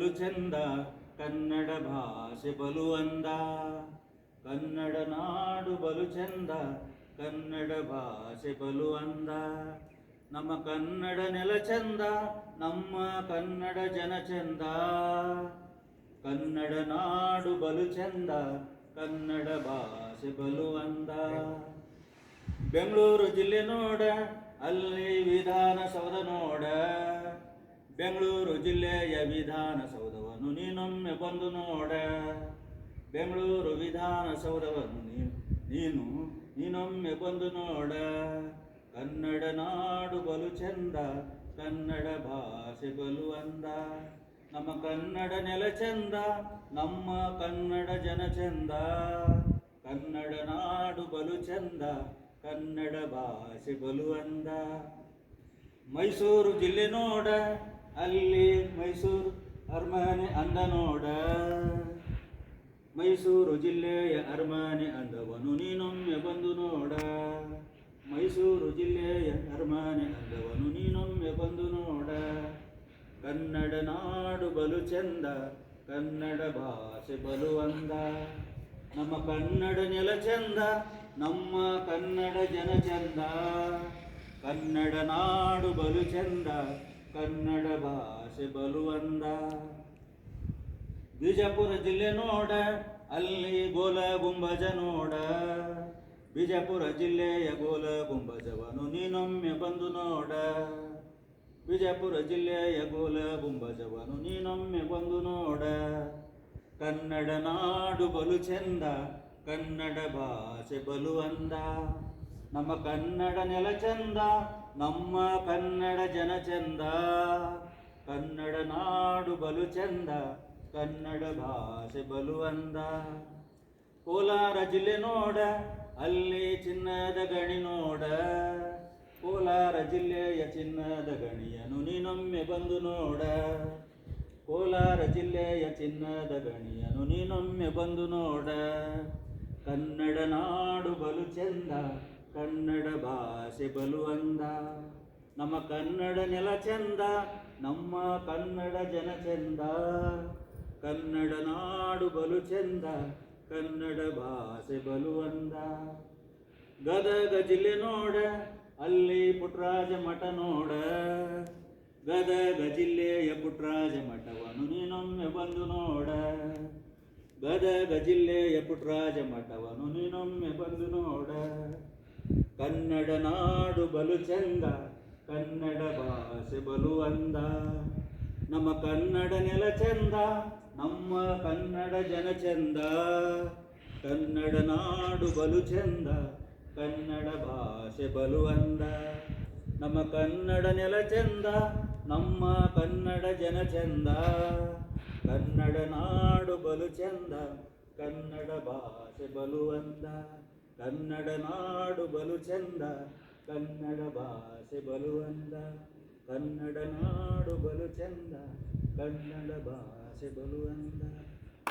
ಬಲು ಚಂದ, ಕನ್ನಡ ಭಾಷೆ ಬಲು ಅಂದ. ಕನ್ನಡ ನಾಡು ಬಲು ಚಂದ, ಕನ್ನಡ ಭಾಷೆ ಬಲು ಅಂದ. ನಮ್ಮ ಕನ್ನಡ ನೆಲ ಚಂದ, ನಮ್ಮ ಕನ್ನಡ ಜನ ಚಂದ. ಕನ್ನಡ ನಾಡು ಬಲು ಚಂದ, ಕನ್ನಡ ಭಾಷೆ ಬಲು ಅಂದ. ಬೆಂಗಳೂರು ಜಿಲ್ಲೆ ನೋಡ, ಅಲ್ಲಿ ವಿಧಾನಸೌಧ ನೋಡ. ಬೆಂಗಳೂರು ಜಿಲ್ಲೆಯ ವಿಧಾನಸೌಧವನ್ನು ನೀನೊಮ್ಮೆ ಬಂದು ನೋಡ. ಬೆಂಗಳೂರು ವಿಧಾನಸೌಧವನ್ನು ನೀ- ನೀನು ನೀನೊಮ್ಮೆ ಬಂದು ನೋಡ. ಕನ್ನಡ ನಾಡು ಬಲು ಚಂದ, ಕನ್ನಡ ಭಾಷೆ ಬಲು ಅಂದ. ನಮ್ಮ ಕನ್ನಡ ನೆಲ ಚಂದ, ನಮ್ಮ ಕನ್ನಡ ಜನ ಚಂದ. ಕನ್ನಡ ನಾಡು ಬಲು ಚಂದ, ಕನ್ನಡ ಭಾಷೆ ಬಲು ಅಂದ. ಮೈಸೂರು ಜಿಲ್ಲೆ ನೋಡ. ಅಲ್ಲಿ ಮೈಸೂರು ಅರಮನೆ ಅಂದ ನೋಡ. ಮೈಸೂರು ಜಿಲ್ಲೆಯ ಅರಮನೆ ಅಂದವನು, ನೀನೊಮ್ಮೆ ಬಂದು ನೋಡ. ಮೈಸೂರು ಜಿಲ್ಲೆಯ ಅರಮನೆ ಅಂದವನು, ನೀನೊಮ್ಮೆ ಬಂದು ನೋಡ. ಕನ್ನಡ ನಾಡು ಬಲು ಚೆಂದ, ಕನ್ನಡ ಭಾಷೆ ಬಲು ಅಂದ. ನಮ್ಮ ಕನ್ನಡ ನೆಲ ಚೆಂದ, ನಮ್ಮ ಕನ್ನಡ ಜನ ಚೆಂದ. ಕನ್ನಡ ನಾಡು ಬಲು ಚಂದ ಕನ್ನಡ ಭಾಷೆ ಬಲುವಂದ ಬಿಜಾಪುರ ಜಿಲ್ಲೆ ನೋಡ, ಅಲ್ಲಿ ಗೋಲ ಗುಂಬಜ ನೋಡ. ಬಿಜಾಪುರ ಜಿಲ್ಲೆಯ ಗೋಲ ಗುಂಬಜವನು ನೀನೊಮ್ಮೆ ಬಂದು ನೋಡ. ಬಿಜಾಪುರ ಜಿಲ್ಲೆಯ ಗೋಲ ಗುಂಬಜವನು ನೀನೊಮ್ಮೆ ಬಂದು ನೋಡ. ಕನ್ನಡ ನಾಡು ಬಲು ಚೆಂದ, ಕನ್ನಡ ಭಾಷೆ ಬಲು ಅಂದ ನಮ್ಮ ಕನ್ನಡ ನೆಲ ಚಂದ, ನಮ್ಮ ಕನ್ನಡ ಜನ ಚಂದ. ಕನ್ನಡ ನಾಡು ಬಲು ಚಂದ, ಕನ್ನಡ ಭಾಷೆ ಬಲು ಅಂದ. ಕೋಲಾರ ಜಿಲ್ಲೆ ನೋಡ, ಅಲ್ಲಿ ಚಿನ್ನದ ಗಣಿ ನೋಡ. ಕೋಲಾರ ಜಿಲ್ಲೆಯ ಚಿನ್ನದ ಗಣಿಯನು ನೀನೊಮ್ಮೆ ಬಂದು ನೋಡ. ಕೋಲಾರ ಜಿಲ್ಲೆಯ ಚಿನ್ನದ ಗಣಿಯನು ನೀನೊಮ್ಮೆ ಬಂದು ನೋಡ. ಕನ್ನಡ ನಾಡು ಬಲು ಚಂದ ಕನ್ನಡ ಭಾಷೆ ಬಲು ಅಂದ. ನಮ್ಮ ಕನ್ನಡ ನೆಲ ಚಂದ, ನಮ್ಮ ಕನ್ನಡ ಜನ ಚಂದ. ಕನ್ನಡ ನಾಡು ಬಲು ಚಂದ, ಕನ್ನಡ ಭಾಷೆ ಬಲು ಅಂದ. ಗದಗ ಜಿಲ್ಲೆ ನೋಡ, ಅಲ್ಲಿ ಪುಟ್ರಾಜ ಮಠ ನೋಡ. ಗದಗ ಜಿಲ್ಲೆಯ ಪುಟ್ರಾಜ ಮಠವನ್ನು ನೀನೊಮ್ಮೆ ಬಂದು ನೋಡ. ಗದಗ ಜಿಲ್ಲೆಯ ಪುಟ್ರಾಜ ಮಠವನ್ನು ನೀನೊಮ್ಮೆ ಬಂದು ನೋಡ. ಕನ್ನಡ ನಾಡು ಬಲು ಚಂದ, ಕನ್ನಡ ಭಾಷೆ ಬಲು ಅಂದ. ನಮ್ಮ ಕನ್ನಡ ನೆಲ ಚಂದ, ನಮ್ಮ ಕನ್ನಡ ಜನ ಚಂದ. ಕನ್ನಡ ನಾಡು ಬಲು ಚಂದ, ಕನ್ನಡ ಭಾಷೆ ಬಲು ಅಂದ. ನಮ್ಮ ಕನ್ನಡ ನೆಲ ಚಂದ, ನಮ್ಮ ಕನ್ನಡ ಜನ ಚಂದ. ಕನ್ನಡ ನಾಡು ಬಲು ಚಂದ, ಕನ್ನಡ ಭಾಷೆ ಬಲು ಅಂದ. ಕನ್ನಡ ನಾಡು ಬಲು ಚಂದ, ಕನ್ನಡ ಭಾಷೆ ಬಲು ಅಂದ. ಕನ್ನಡ ನಾಡು ಬಲು ಚಂದ, ಕನ್ನಡ ಭಾಷೆ ಬಲು ಅಂದ.